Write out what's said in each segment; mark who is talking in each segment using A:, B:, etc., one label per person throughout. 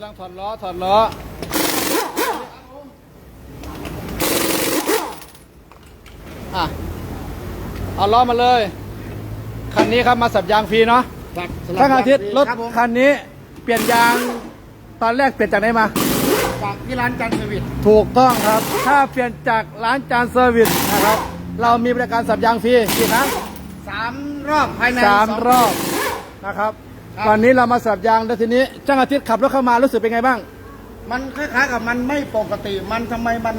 A: ำลังถอดล้อถอดล้ออะเอาล้อมาเลย คันนี้ครับมาสับยางฟรีเนาะ
B: ครับสำหบ
A: ทั้งอาทิตย์รถ
B: ครับผม
A: คันนี้เปลี่ยนยางตอนแรกเปลี่ยนจากไหนมา
B: จากที่ร้านจันทร์เซอร์วิส
A: ถูกต้องครับ ถ้าเปลี่ยนจากร้านจานเซอร์วิสนะครับ เรามีบริการสับยางฟรีกี่ครั้ง
B: สามรอบภายใน
A: สาม
B: อง
A: รอบนะครับ
B: ครับ
A: วันนี้เรามาสับยางแล้วทีนี้จ้างอาทิตย์ขับรถเข้ามารู้สึกเป็นไงบ้าง
B: มันคล้ายๆกับมันไม่ปกติ มันทำไมมัน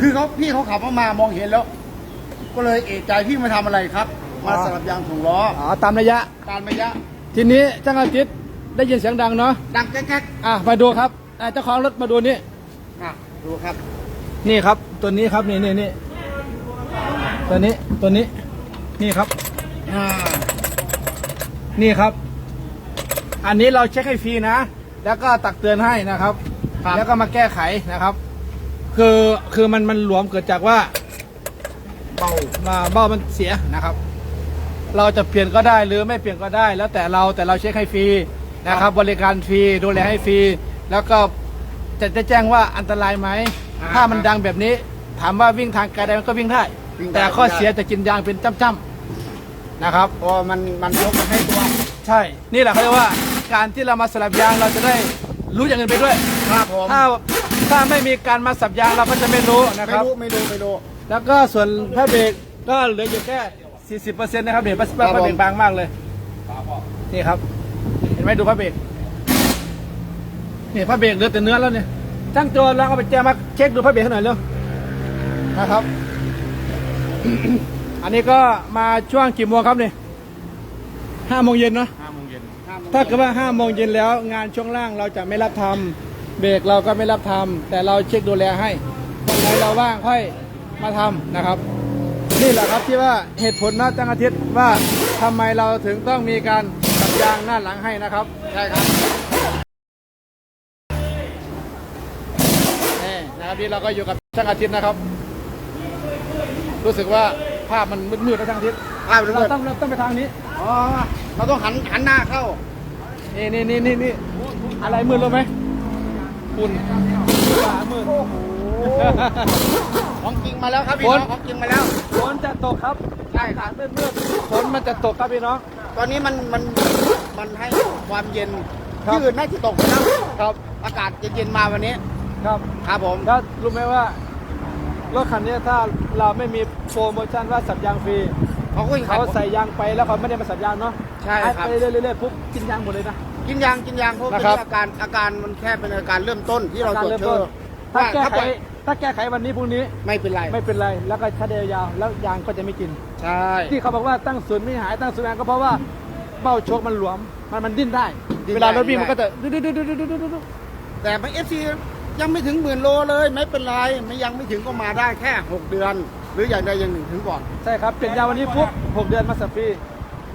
B: คือเขาพี่เขาขับมามามองเห็นแล้ว ก็เลยเอะใจพี่มาทำอะไรครับ มา
A: อ๋อ
B: สลับยางถุงล้อ
A: อ๋อตามระยะ
B: การระยะ
A: ทีนี้จ้างอาทิตย์ได้ยินเสียงดังเนาะ
B: ดังแก๊ก
A: อะมาดูครับอะเจ้าของรถมาดูนี่
B: ๆอะดูครับ
A: นี่ครับ ตัวนี้ครับนี่นี่นี่ตัวนี้ตัวนี้นี่ครับ
B: อ่า
A: นี่ครับ อันนี้เราเช็คให้ฟรีนะ แล้วก็ตักเตือนให้นะครับ
B: ครับ
A: แล้วก็มาแก้ไขนะครับ คือคือมันมันหลวมเกิดจากว่า
B: เบา
A: มาเบ้ามันเสียนะครับ เราจะเปลี่ยนก็ได้หรือไม่เปลี่ยนก็ได้ แล้วแต่เราแต่เราเช็คให้ฟรีนะครับ บริการฟรีดูแลให้ฟรีแล้วก็จะจะแจ้งว่าอันตรายไหมถ้ามันดังแบบนี้ ถามว่าวิ่งทางไกลได้มันก็วิ่งได้แต่ข้อเสียจะกินยางเป็นจ้ำๆนะครับ
B: เพราะมันมันยกมาให้ตัว
A: ใช่ นี่แหละเขาเรียกว่าการที่เรามาสลับยางเราจะได้รู้อย่างอื่นไปด้วย
B: ครับผม
A: ถ้าถ้าไม่มีการมาสับยางเราก็จะไม่รู้นะค
B: ไม่
A: รับ
B: รู้ไม่รู้ไม่รู้
A: แล้วก็ส่วนผ้าเบรกก็เหลืออยู่แค่ 40%นะครับเดี๋ยวผ้า
B: ครับ
A: ผ้าเบรก
B: ผม
A: บางมากเลย นี่ครับ เห็นไหมดูผ้าเบรกนี่ผ้าเบรกเหลือแต่เนื้อแล้วเนี่ยช่างโจรลองเอาไปแจมาเช็คดูผ้าเบรกให้หน่อยเร็วนะครับ อันนี้ก็มาช่วงกี่โมงครับเนี่ยห้าโมงเย็นเนาะ
B: ห้าโมงเย็น
A: ถ้าเกิดว่าห้าโมงเย็นแล้วงานช่วงล่างเราจะไม่รับทำเบรกเราก็ไม่รับทำแต่เราเช็คดูแลให้วันไหนเราว่างค่อยมาทำนะครับ นี่แหละครับที่ว่าเหตุผลนะจังอาทิตย์ว่าทำไมเราถึงต้องมีการตัดยางหน้าหลังให้นะครับ
B: ใช่ครับ
A: นี่นะครับนี่เราก็อยู่กับช่างอาทิตย์นะครับ รู้สึกว่าภาพมันมืดๆนะช่างอาทิตย์
B: ภาพมืดๆ
A: เราต้องเราต้องไปทางนี้
B: อ๋อ เราต้องหันหันหน้าเข้า
A: นี่นี่นี่นี่นี่อะไรมืดรู้ไหมฝุ่นฟ้ามืด
B: ของจริงมาแล้วครับพี่
A: ฝ
B: น้
A: น
B: องของจริงมาแล้ว
A: ฝนจะตกครับ
B: ใช่ครับ
A: มืดมืดฝนมันจะตกครับพี่น้อง
B: ตอนนี้มันมันมันให้ความเย็น
A: ครับ
B: ที่อื่นน่าจะตกไปแล้ว
A: ครับ
B: อากาศเย็นๆมาวันนี้
A: ครับ
B: ครับผม
A: แล้วรู้ไหมว่ารถคันนี้ถ้าเราไม่มีโปรโมชั่นว่าสับยางฟรี
B: เขาก็
A: เขาใส่ยางไปแล้วเขาไม่ได้มาสับยางเนาะ
B: ใช่ครับ
A: ไปเรื่อยๆปุ๊บกินยางหมดเลยนะ
B: กินยางกินยางเพราะ
A: นะครับ
B: เป็นอาการอาการมันแค่เป็นอาการเริ่มต้นที่เรา
A: การ
B: ตรวจ
A: เริ่ม
B: เจ
A: ต้น
B: อ
A: ถ้า
B: ว่า
A: แก้
B: ถ้า
A: ไข
B: ปล่อย
A: ถ้าแก้ไขวันนี้พรุ่งนี้
B: ไม่เป็นไร
A: ไม่เป็นไรแล้วก็ใช้ได้ยาวๆแล้วยางก็จะไม่กิน
B: ใช่
A: ที่เขาบอกว่าตั้งศูนย์ไม่หายตั้งศูนย์ไม่หายก็เพราะว่าเบ้าโชคมันหลวมมันมันดิ้นได้ เวลารถวิ่งมันก็จะดุ๊ดดุ๊ดดุ๊ดดุ๊ดดุ๊ดดุ๊ดดุ๊ด
B: แต่ไม่เอฟซียังไม่ถึงหมื่นโลเลย ไม่เป็นไรไม่ยังไม่ถึงก็มาได้แค่ 6 เดือน หรืออย่างใดอย่างหนึ่งถึงก่อน
A: ใช่ครับเปลี่ยนยางวันนี้ปุ๊บหกเดือนมาสับฟรี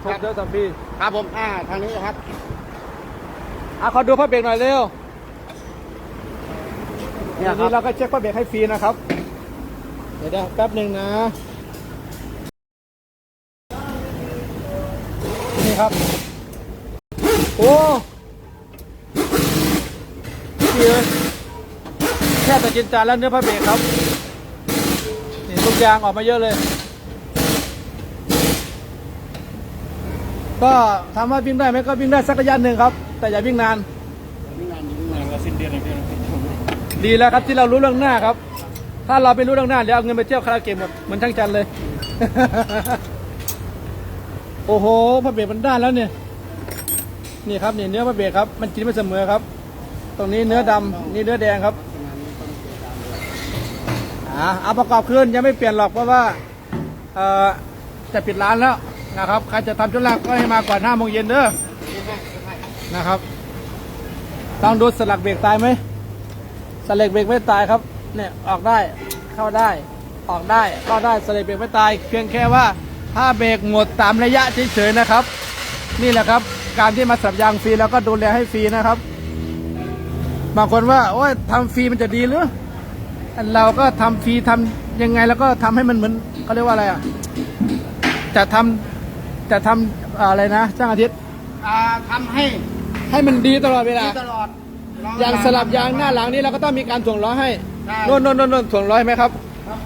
A: หกเดือนสับฟรี
B: ครับผมอ่าทางนี้ครับ
A: อะขอดูผ้าเบรกหน่อยเร็ว
B: เนี่ย
A: อัน
B: ครั
A: นี้
B: บ
A: เราก็เช็คผ้าเบรกให้ฟรีนะครับ เดี๋ยวนะแป๊บหนึ่งนะนี่ครับ โอ้เสียแค่ตะกินจานแล้วเนื้อผ้าเบรกครับ นี่ทุกยางออกมาเยอะเลย ก็ถามว่าวิ่งได้ไหมก็วิ่งได้สักระยะหนึ่งครับ แต่อย่าวิ่งนานดีแล้วครับที่เรารู้เรื่องหน้าครับ ถ้าเราไม่รู้เรื่องหน้าเดี๋ยวเอาเงินไปเที่ยวคาราเกะหมดเหมือนช่างจันเลย โอ้โหพระเบรกมันด้านแล้วเนี่ย นี่ครับนี่เนื้อพระเบรกครับ มันกินไม่เสมอครับ ตรงนี้เนื้อดำนี่เนื้อแดงครับ อ่าเอาประกอบคืนยังไม่เปลี่ยนหรอกเพราะว่าเอ่อจะปิดร้านแล้วนะครับใครจะทำธุระก็ให้มาก่อนห้าโมงเย็นเด้อนะครับต้องดูสลักเบรกตายไหมสเลกเบรกไม่ตายครับเนี่ยออกได้เข้าได้ออกได้เข้าได้สเลกเบรกไม่ตาย เพียงแค่ว่าถ้าเบรกหมดตามระยะเฉยๆนะครับ นี่แหละครับ การที่มาสับยางฟรีแล้วก็ดูแลให้ฟรีนะครับ บางคนว่าโอ้ยทำฟรีมันจะดีหรือ เราก็ทำฟรีทำยังไงแล้วก็ทำให้มันเหมือนเขาเรียกว่าอะไรอะจะทำจะทำอะไรนะจ้างอาทิตย์
B: อ่าทำให้ให้
A: ให้มันดีตลอดเวลา
B: ดีตลอดล้
A: ยางสลับยางหน้าหลังนี่เราก็ต้องมีการถ่วงล้อให้
B: ใช่
A: โน่นโน่นโน่นโน่นถ่วงล้อให้ไหมครับ
B: ครับ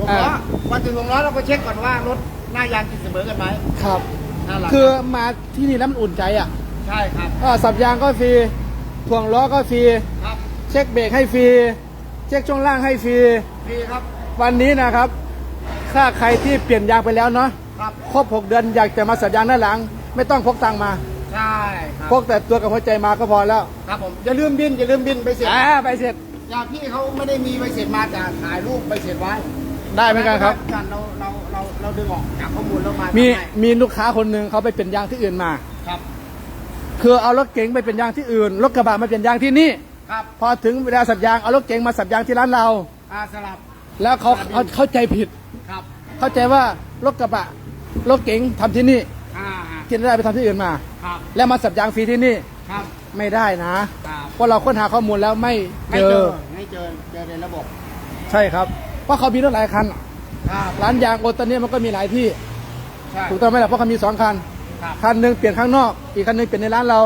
B: วงล้อ
A: อ่า
B: วันถึงวงล้อเราก็เช็คก่อนว่ารถหน้ายางติดเสมอกันไหม
A: ครับ
B: หน้าหลัง
A: คือมาที่นี่แล้วมันอุ่นใจอะ
B: ใช่ครับ
A: อ่าสับยางก็ฟรีถ่วงล้อก็ฟรี
B: ครับ
A: เช็คเบรกให้ฟรี เช็คช่วงล่างให้ฟรี
B: ดีครับ
A: วันนี้นะครับ ถ้าใครที่เปลี่ยนยางไปแล้วเนาะ
B: ครับ
A: ครบ 6 เดือนอยากจะมาสับยางด้านหลัง ไม่ต้องพกตังค์มา
B: ใช่ครับ
A: พกแต่ตัวกับหัวใจมาก็พอแล้ว
B: ครับผมอย่าลืมบินอย่าลืมบินไปเสร็จ
A: อ่าไปเสร็จ
B: อย่างพี่เขาไม่ได้มีใบเสร็จมาแต่ถ่ายรูปใบเสร็จไว้
A: ได้เหมือนกันครับ
B: การเราเราเราเราดึงออกจากข้อมูลแล้วมา
A: มี
B: ทำให้
A: มีลูกค้าคนหนึ่งเขาไปเปลี่ยนยางที่อื่นมา
B: ครับ
A: คือเอารถเก๋งไปเปลี่ยนยางที่อื่นรถกระบะมาเปลี่ยนยางที่นี่
B: ครับ
A: พอถึงเวลาสับยางเอารถเก๋งมาสับยางที่ร้านเรา
B: อาสลับ
A: แล้วเขาเขาเข้าใจผิด
B: ครับ
A: เข้าใจว่ารถกระบะรถเก๋งทำที่นี่
B: อ่า
A: ที่ได้ไปทำที่อื่นมา
B: ครับ
A: แล้วมาสับยางฟรีที่นี่
B: ครับ
A: ไม่ได้นะ
B: ครับ
A: เพราะเราค้นหาข้อมูลแล้วไม่
B: ไม่
A: เจ
B: เจ
A: อ
B: อ ไม่เจอ เจอในระบบ
A: ใช่ครับ เพราะเขามีรถหลายคัน
B: ครับ
A: ร้านยางโอตอนนี้มันก็มีหลายที่
B: ใช่
A: ถูกต้องไหมล่ะเพราะเขามีสองคัน
B: ครับ
A: คันหนึ่งเปลี่ยนข้างนอก อีกคันหนึ่งเปลี่ยนในร้านเรา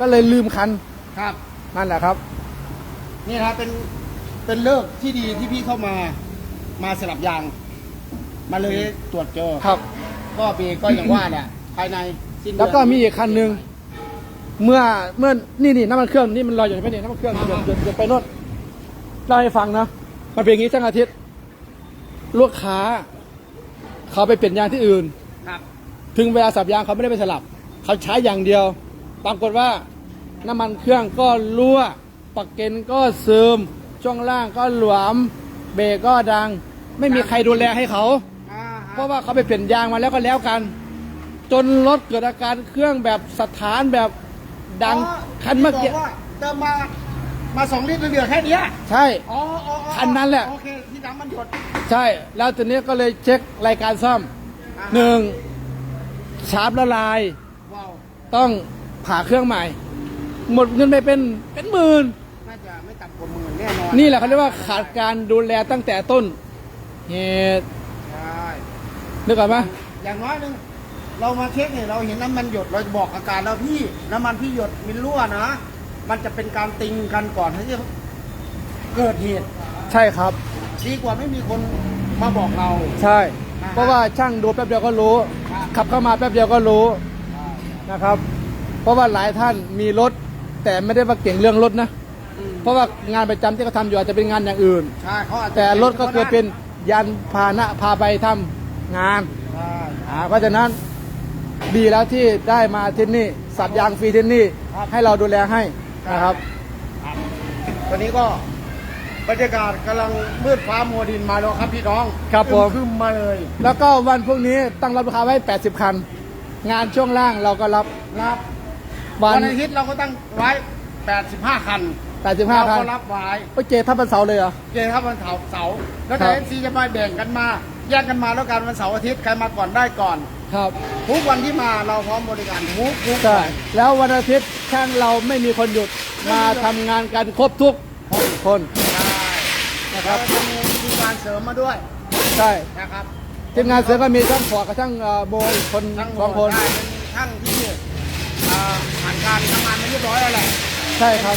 A: ก็เลยลืมคัน
B: ครับ
A: นั่นแหละครับ
B: นี่นะครับเป็นเป็นเลิกที่ดีที่พี่เข้ามามาสลับยาง มาเลยตรวจเจอ
A: ครับ
B: ก็เบรกก็อย่างว่าแหละภายในสิ้นเดือน
A: แล้วก็มีอีกคันหนึ่งเมื่อเมื่อนี่นี่น้ำมันเครื่องนี่มันลอยอยู่ไหมเนี่ยน้ำมันเครื่องเดี๋ยวเดี๋ยวเดี๋ยวไปโน่นเล่าให้ฟังนะมันเป็นอย่างนี้ทั้งอาทิตย์ลูกค้า เขาไปเปลี่ยนยางที่อื่น
B: ครับ
A: ถึงเวลาสับยางเขาไม่ได้ไปสลับ เขาใช้อย่างเดียว ปรากฏว่า น้ำมันเครื่องก็รั่วปักเกนก็ซึม ช่วงล่างก็หลวม เบรกก็ดัง ไม่มีใครดูแลให้เขา
B: อ่า
A: เพราะว่าเขาไปเปลี่ยนยางมาแล้วก็แล้วกัน จนรถเกิดอาการเครื่องแบบสถานแบบดังคันเมื่อกี้
B: ที่บว่าเติมมา มาสองลิตรเหลือแค่เนี้ย
A: ใช่
B: อ๋ออ๋ออ๋อ
A: คันนั้นแหละ
B: โอเคที่น้ำมันหยด
A: ใช่ แล้วตอนนี้ก็เลยเช็ครายการซ่อม
B: อ่า
A: หนึ่งชาร์ปละลาย
B: ว้าว
A: ต้องผ่าเครื่องใหม่ หมดเงินไปเป็นเป็นหมื่น
B: น่าจะไม่ต่ำกว่าหมื่นแน่นอน
A: นี่แหละเขาเรียกว่าขาดการดูแลตั้งแต่ต้นเหตุ
B: ใช่
A: นึกออกไหม
B: อย่างน้อยหนึงเรามาเช็คเนี่ยเราเห็นน้ำมันหยดเราจะบอกอาการแล้วพี่น้ำมันพี่หยดมินรั่วนะ มันจะเป็นการติงกันก่อนที่จะเกิดเหตุ
A: ใช่ครับ
B: ดีกว่าไม่มีคนมาบอกเรา
A: ใช่
B: อ่าฮะ
A: เพราะว่าช่างดูแป๊บเดียวก็รู้
B: ครับ
A: ขับเข้ามาแป๊บเดียวก็รู้นะครับ เพราะว่าหลายท่านมีรถ แต่ไม่ได้ว่าเก่งเรื่องรถนะ
B: อืม
A: เพราะว่างานประจำที่เขาทำอยู่อาจจะเป็นงานอย่างอื่น
B: ใช่เขาอาจจะ
A: แต่รถก็คือเป็นยันพาหนะพาไปทำงาน
B: ใช่
A: อ่าเพราะฉะนั้นดีแล้วที่ได้มาที่นี่ สับยางฟรีที่นี่ ให้เราดูแลให้นะครับ
B: ครับ ตอนนี้ก็บรรยากาศกำลังมืดฟ้ามัวดินมาแล้วครับพี่น้อง
A: ครับผม
B: ครึมมาเลย
A: แล้วก็วันพรุ่งนี้ตั้งรับลูกค้าไว้ 80 คัน งานช่วงล่างเราก็รับ
B: รับ
A: วั
B: วันนอาทิตย์เราก็ตั้งไว้ 85 คัน
A: 85
B: เรา
A: คัน
B: ก็รับไว้
A: โอ้เจทับวันเสาร์เลยเหรอ
B: เกณฑ์ครับวันเสาร์เสาร์แล้ว
A: ครั
B: แต่
A: บ
B: เอฟซีจะมาแบ่งกันมาแยกกันมาแล้วกันวันเสาร์อาทิตย์ใครมาก่อนได้ก่อน
A: ครับ
B: ทุกวันที่มาเราพร้อมบริการทุกทุก
A: ใช่แล้ววันอาทิตย์ช่างเราไม่มีคนหยุดมาทำงานกันครบทุกคน
B: ใช่นะครับจะมีทีมงานเสริมมาด้วย
A: ใช่
B: นะครับ
A: ทีมงานเสือก็มีช่างขอกับช่างเอ่อโบอีกคน
B: ทั้งหม
A: สอง
B: ด
A: คน
B: ได้เป็นช่างที่อ่า ผ่านการทำงานมาเรียบร้อยแล้วแหละ
A: ใช่ครับ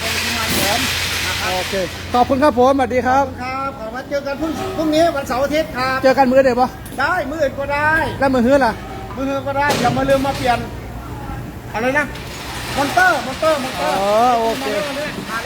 B: เป็นทีมงานเสริมนะครับ
A: โอเคขอบคุณครับผมสวัสดีค
B: ข
A: รั
B: อบบคุณครับขอมาเจอกันพรุ่งพรุ่งนี้วันเสาร์อาทิตย์ครับ
A: เจอกันมือเดียวปะ
B: ได้มืออื่นก็ได้
A: แล้วมือฮื้อล่ะ
B: มืออื่นก็ได้อย่ามาลืมมาเปลี่ยนอะไรนะมอนเตอร์มอนเตอร์มอนเต
A: อ๋
B: อ
A: อ
B: ร์
A: โอเค
B: มา